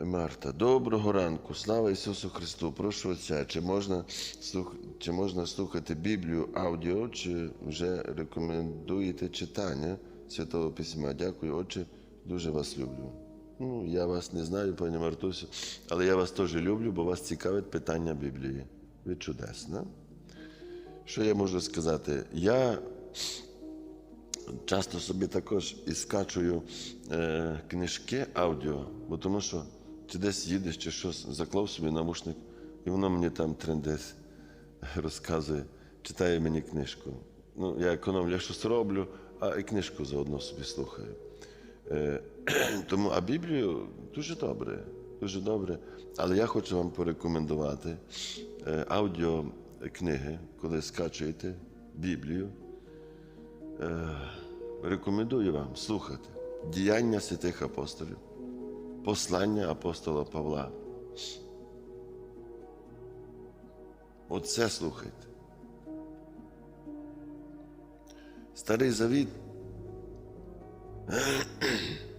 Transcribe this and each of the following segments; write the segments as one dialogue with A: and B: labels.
A: Марта, доброго ранку, слава Ісусу Христу. Прошу Отця, чи можна, слух... чи можна слухати Біблію аудіо, чи вже рекомендуєте читання Святого Письма? Дякую, Отче, дуже вас люблю. Ну, я вас не знаю, пані Мартусю, але я вас теж люблю, бо вас цікавить питання Біблії. Ви чудесна. Що я можу сказати? Я часто собі також і скачую е, книжки аудіо, бо тому що чи десь їдеш, чи щось, заклав собі навушник, і воно мені там трендець розказує, читає мені книжку. Ну, я економлю, я щось роблю, а і книжку заодно собі слухаю. Е, тому, а Біблію дуже добре, дуже добре. Але я хочу вам порекомендувати е, аудіокниги, коли скачуєте Біблію. Е, рекомендую вам слухати діяння святих апостолів, послання апостола Павла. Оце слухайте. Старий Завіт.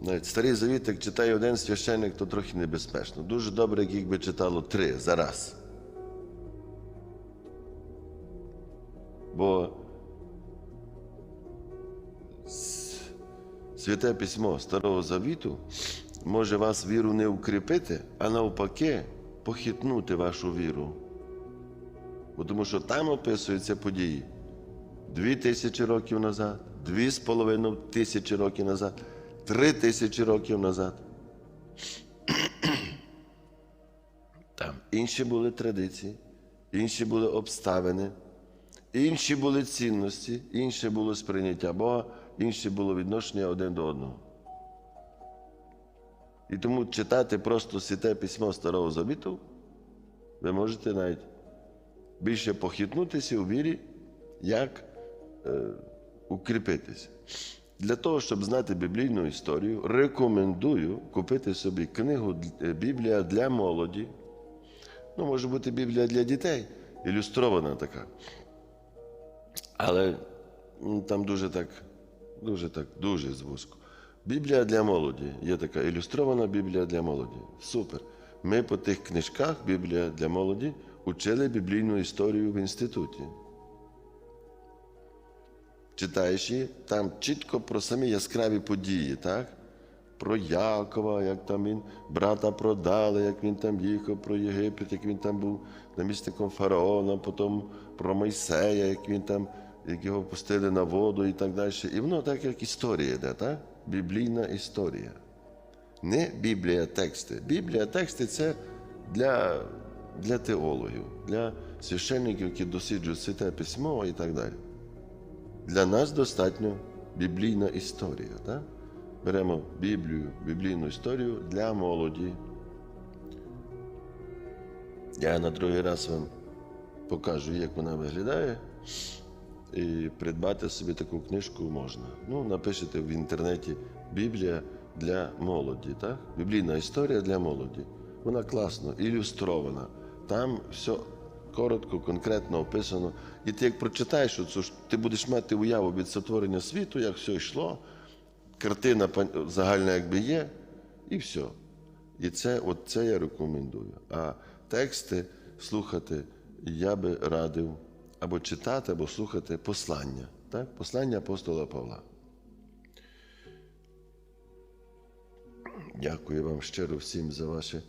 A: Навіть старий завіт, як читає один священник, то трохи небезпечно. Дуже добре, як їх би читало три за раз. Бо святе письмо Старого Завіту може вас віру не укріпити, а навпаки похитнути вашу віру. Бо тому що там описуються події дві тисячі років назад, дві з половиною тисячі років назад, три тисячі років назад. Там інші були традиції, інші були обставини, інші були цінності, інше було сприйняття Бога, інше було відношення один до одного. І тому читати просто святе письмо Старого Завіту, ви можете навіть більше похитнутися у вірі, як е, укріпитися. Для того, щоб знати біблійну історію, рекомендую купити собі книгу е, Біблія для молоді. Ну, може бути Біблія для дітей, ілюстрована така. Але там дуже так, дуже так, дуже звузько. Біблія для молоді. Є така ілюстрована Біблія для молоді. Супер. Ми по тих книжках Біблія для молоді учили біблійну історію в інституті. Читаєш її, там чітко про самі яскраві події, так? Про Якова, як там він брата продали, як він там їхав про Єгипет, як він там був намісником фараона, потім про Мойсея, як він там, як його пустили на воду і так далі. І воно так, як історія йде, так? Біблійна історія. Не Біблія тексти. Біблія тексти це для, для теологів, для священників, які досліджують святе письмо і так далі. Для нас достатньо біблійна історія. Так? Беремо Біблію, біблійну історію для молоді. Я на другий раз вам покажу, як вона виглядає. І придбати собі таку книжку можна. Ну, напишете в інтернеті Біблія для молоді. Так? Біблійна історія для молоді. Вона класно, ілюстрована. Там все коротко, конкретно описано. І ти як прочитаєш, оцю ти будеш мати уяву від сотворення світу, як все йшло, картина загальна якби є, і все. І це, от це я рекомендую. А тексти слухати я би радив або читати, або слухати послання. Так? Послання апостола Павла. Дякую вам щиро всім за ваше